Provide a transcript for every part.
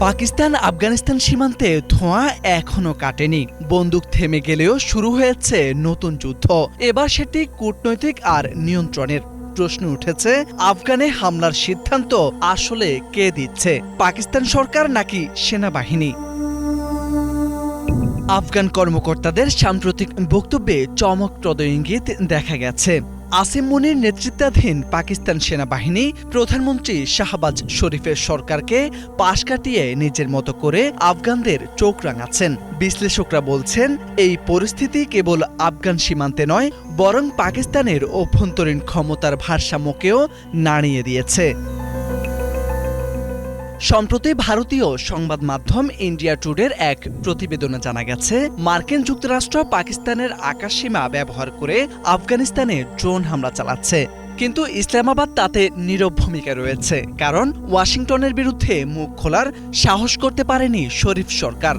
পাকিস্তান আফগানিস্তান সীমান্তে ধোঁয়া এখনও কাটেনি। বন্দুক থেমে গেলেও শুরু হয়েছে নতুন যুদ্ধ। এবার সেটি কূটনৈতিক আর নিয়ন্ত্রণের। প্রশ্ন উঠেছে, আফগানে হামলার সিদ্ধান্ত আসলে কে দিচ্ছে? পাকিস্তান সরকার নাকি সেনাবাহিনী? আফগান কর্মকর্তাদের সাম্প্রতিক বক্তব্যে চমকপ্রদ ইঙ্গিত দেখা গেছে। আসিম মুনির নেতৃত্বাধীন পাকিস্তান সেনাবাহিনী প্রধানমন্ত্রী শাহবাজ শরীফের সরকারকে পাশ কাটিয়ে নিজের মতো করে আফগানদের চোখ রাঙাচ্ছেন। বিশ্লেষকরা বলছেন, এই পরিস্থিতি কেবল আফগান সীমান্তে নয়, বরং পাকিস্তানের অভ্যন্তরীণ ক্ষমতার ভারসাম্যকেও নাড়িয়ে দিয়েছে। সম্প্রতি ভারতীয় সংবাদ মাধ্যম ইন্ডিয়া টুডের এক প্রতিবেদনে জানা গেছে, মার্কিন যুক্তরাষ্ট্র পাকিস্তানের আকাশসীমা ব্যবহার করে আফগানিস্তানে ড্রোন হামলা চালাচ্ছে। কিন্তু ইসলামাবাদ তাতে নীরব ভূমিকা রয়েছে, কারণ ওয়াশিংটনের বিরুদ্ধে মুখ খোলার সাহস করতে পারেনি শরীফ সরকার।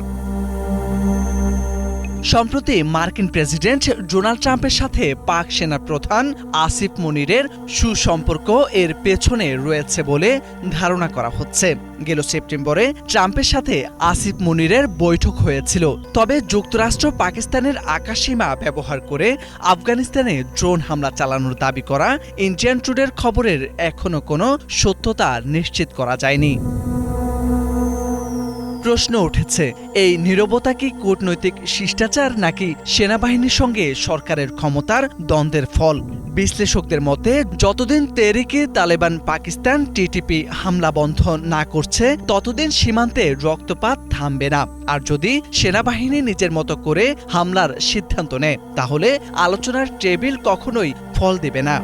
সম্প্রতি মার্কিন প্রেসিডেন্ট ডোনাল্ড ট্রাম্পের সাথে পাক সেনা প্রধান আসিফ মনিরের সুসম্পর্ক এর পেছনে রয়েছে বলে ধারণা করা হচ্ছে। গেল সেপ্টেম্বরে ট্রাম্পের সাথে আসিফ মনিরের বৈঠক হয়েছিল। তবে যুক্তরাষ্ট্র পাকিস্তানের আকাশসীমা ব্যবহার করে আফগানিস্তানে ড্রোন হামলা চালানোর দাবি করা ইন্ডিয়ান টুডের খবরের এখনও কোনো সত্যতা নিশ্চিত করা যায়নি। প্রশ্ন উঠেছে, এই নীরবতা কি কূটনৈতিক শিষ্টাচার নাকি সেনাবাহিনীর সঙ্গে সরকারের ক্ষমতার দ্বন্দ্বের ফল? বিশ্লেষকদের মতে, যতদিন তেরিকে তালেবান পাকিস্তান টিটিপি হামলা বন্ধ না করছে, ততদিন সীমান্তে রক্তপাত থামবে না। আর যদি সেনাবাহিনী নিজের মতো করে হামলার সিদ্ধান্ত নেয়, তাহলে আলোচনার টেবিল কখনোই ফল দেবে না।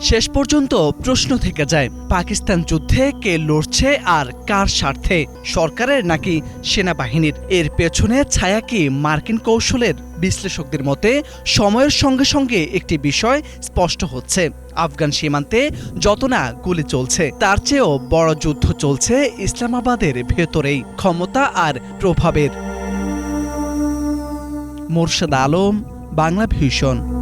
শেষ পর্যন্ত প্রশ্ন থেকে যায়, পাকিস্তান যুদ্ধে কে লড়ছে আর কার স্বার্থে? সরকারের নাকি সেনাবাহিনীর? এর পেছনে ছায়া কি মার্কিন কৌশলের? বিশ্লেষকদের মতে, সময়ের সঙ্গে সঙ্গে একটি বিষয় স্পষ্ট হচ্ছে। আফগান সীমান্তে যত না গুলি চলছে, তার চেয়েও বড় যুদ্ধ চলছে ইসলামাবাদের ভেতরেই, ক্ষমতা আর প্রভাবের। মোরশেদ আলম, বাংলা ভীষণ